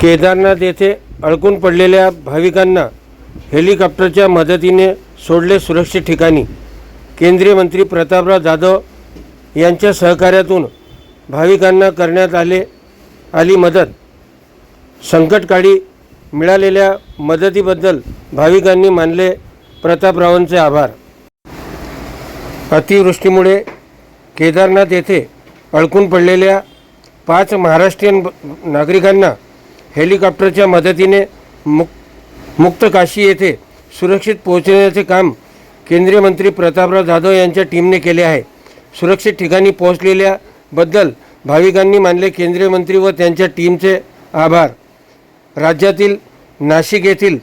केदारनाथ येथे अडकून पडलेल्या भाविकांना हेलिकॉप्टरच्या मदतीने सोडले सुरक्षित ठिकाणी. केंद्रीय मंत्री प्रतापराव जाधव यांच्या सहकार्यातून भाविकांना करण्यात आले आली मदत. संकटकाळी मिळालेल्या मदतीबद्दल भाविकांनी मानले प्रतापरावांचे आभार. अतिवृष्टीमुळे केदारनाथ येथे अडकून पडलेल्या पाच महाराष्ट्रीयन नागरिकांना हेलिकॉप्टरच्या मदतीने मुक मुक्त काशी येथे सुरक्षित पोहोचण्याचे काम केंद्रीय मंत्री प्रतापराव जाधव यांच्या टीमने केले आहे. सुरक्षित ठिकाणी पोहोचलेल्याबद्दल भाविकांनी मानले केंद्रीय मंत्री व त्यांच्या टीमचे आभार. राज्यातील नाशिक येथील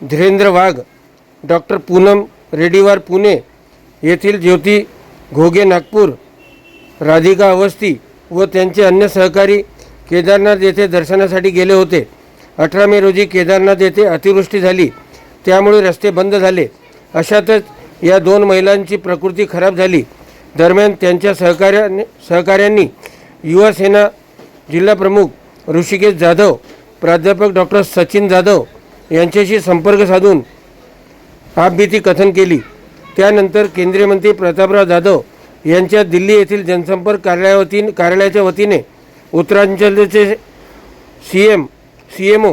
धीरेंद्र वाघ डॉक्टर पूनम रेड्डीवार पुणे येथील ज्योती घोगे नागपूर राधिका अवस्थी व त्यांचे अन्य सहकारी केदारनाथ येथे दर्शनासाठी गेले होते. अठरा मे रोजी केदारनाथ येथे अतिवृष्टी झाली. त्यामुळे रस्ते बंद झाले. अशातच या दोन महिलांची प्रकृती खराब झाली. दरम्यान त्यांच्या सहकार्याने सहकाऱ्यांनी युवा सेना जिल्हाप्रमुख ऋषिकेश जाधव प्राध्यापक डॉक्टर सचिन जाधव यांच्याशी संपर्क साधून आपबीती कथन केली. त्यानंतर केंद्रीय मंत्री प्रतापराव जाधव यांच्या दिल्ली येथील जनसंपर्क कार्यालयावती कार्यालयाच्या वतीने उत्तरांचलचे C M C M O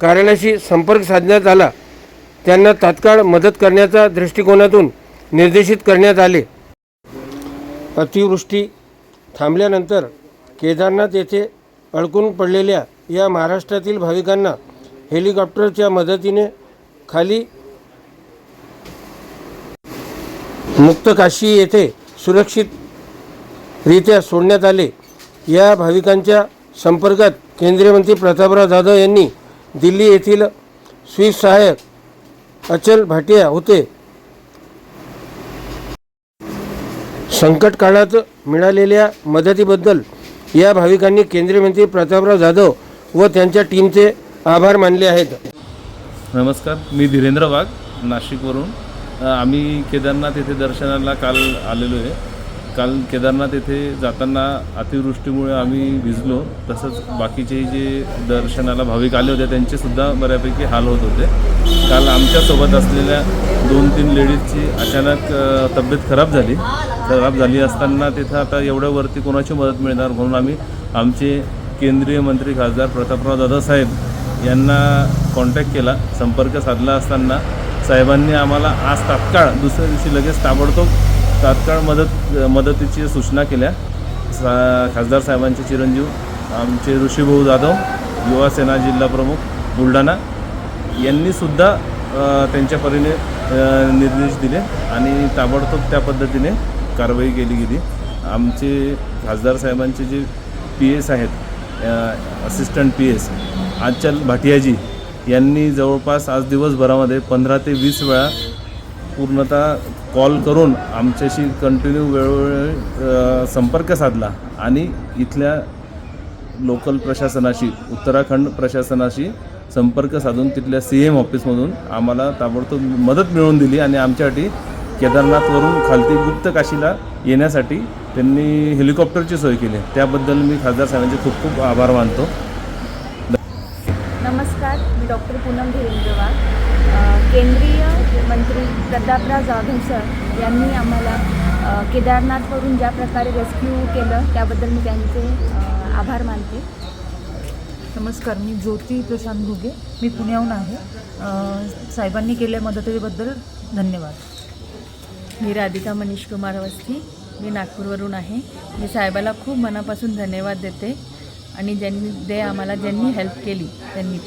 कार्यालयाशी संपर्क साधण्यात आला. त्यांना तात्काळ मदत करण्याच्या दृष्टिकोनातून निर्देशित करण्यात आले. अतिवृष्टी थांबल्यानंतर केदारनाथ येथे अडकून पडलेल्या या महाराष्ट्रातील भाविकांना हेलिकॉप्टरच्या मदतीने खाली मुक्तकाशी येथे सुरक्षितरित्या सोडण्यात आले. या भाविकांच्या संपर्कात केंद्रीय मंत्री प्रतापराव जाधव यांनी दिल्ली येथील स्वीप सहाय्यक अचल भाटिया होते. संकट काळात मिळालेल्या मदतीबद्दल या भाविकांनी केंद्रीय मंत्री प्रतापराव जाधव व त्यांच्या टीमचे आभार मानले आहेत. नमस्कार मी धीरेंद्र वाघ नाशिकवरून. आम्ही केदारनाथ येथे दर्शनाला काल आलेलो आहे. काल केदारनाथ येथे जाताना अतिवृष्टीमुळे आम्ही भिजलो. तसंच बाकीचे जे दर्शनाला भाविक आले होते त्यांचेसुद्धा बऱ्यापैकी हाल होत होते. काल आमच्यासोबत असलेल्या दोन तीन लेडीजची अचानक तब्येत खराब झाली. खराब झाली असताना तिथं आता एवढ्या वरती कोणाची मदत मिळणार म्हणून आम्ही आमचे केंद्रीय मंत्री खासदार प्रतापराव दादासाहेब यांना कॉन्टॅक्ट केला. संपर्क साधला असताना साहेबांनी आम्हाला आज तात्काळ दुसऱ्या दिवशी लगेच ताबडतोब तात्काळ मदत मदतीची सूचना केल्या. सा खासदार साहेबांचे चिरंजीव आमचे ऋषीभाऊ जाधव युवा सेना जिल्हाप्रमुख बुलढाणा यांनीसुद्धा त्यांच्या परीने निर्देश दिले आणि ताबडतोब त्या पद्धतीने कारवाई केली गेली. आमचे खासदार साहेबांचे जे पी एस आहेत assistant P S Achal Bhatiaji यांनी जवळपास आज दिवसभरामध्ये पंधरा ते वीस वेळा पूर्णतः कॉल करून आमच्याशी कंटिन्यू वेळोवेळी संपर्क साधला आणि इथल्या लोकल प्रशासनाशी उत्तराखंड प्रशासनाशी संपर्क साधून तिथल्या सी एम ऑफिसमधून आम्हाला ताबडतोब मदत मिळवून दिली आणि आमच्यासाठी केदारनाथवरून खालती गुप्त काशीला येण्यासाठी त्यांनी हेलिकॉप्टरची सोय केली. त्याबद्दल मी खासदार साहेबांचे खूप खूप आभार मानतो. नमस्कार मी डॉक्टर पूनम धीरेंद्रवार केंद्रीय प्रतापराव जाधव सर यांनी आम्हाला केदारनाथवरून ज्या प्रकारे रेस्क्यू केलं त्याबद्दल मी त्यांचे आभार मानते. नमस्कार मी ज्योती प्रशांत घुगे. मी पुण्याहून आहे. साहेबांनी केल्या मदतीबद्दल धन्यवाद. मी राधिका मनीष कुमार अवस्थी. मी नागपूरवरून आहे. मी साहेबाला खूप मनापासून धन्यवाद देते आणि ज्यांनी ते आम्हाला ज्यांनी हेल्प केली त्यांनी.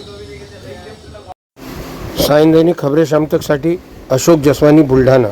सायन दैनिक खबरे शाम तकसाठी अशोक जसवानी बुलढाणा.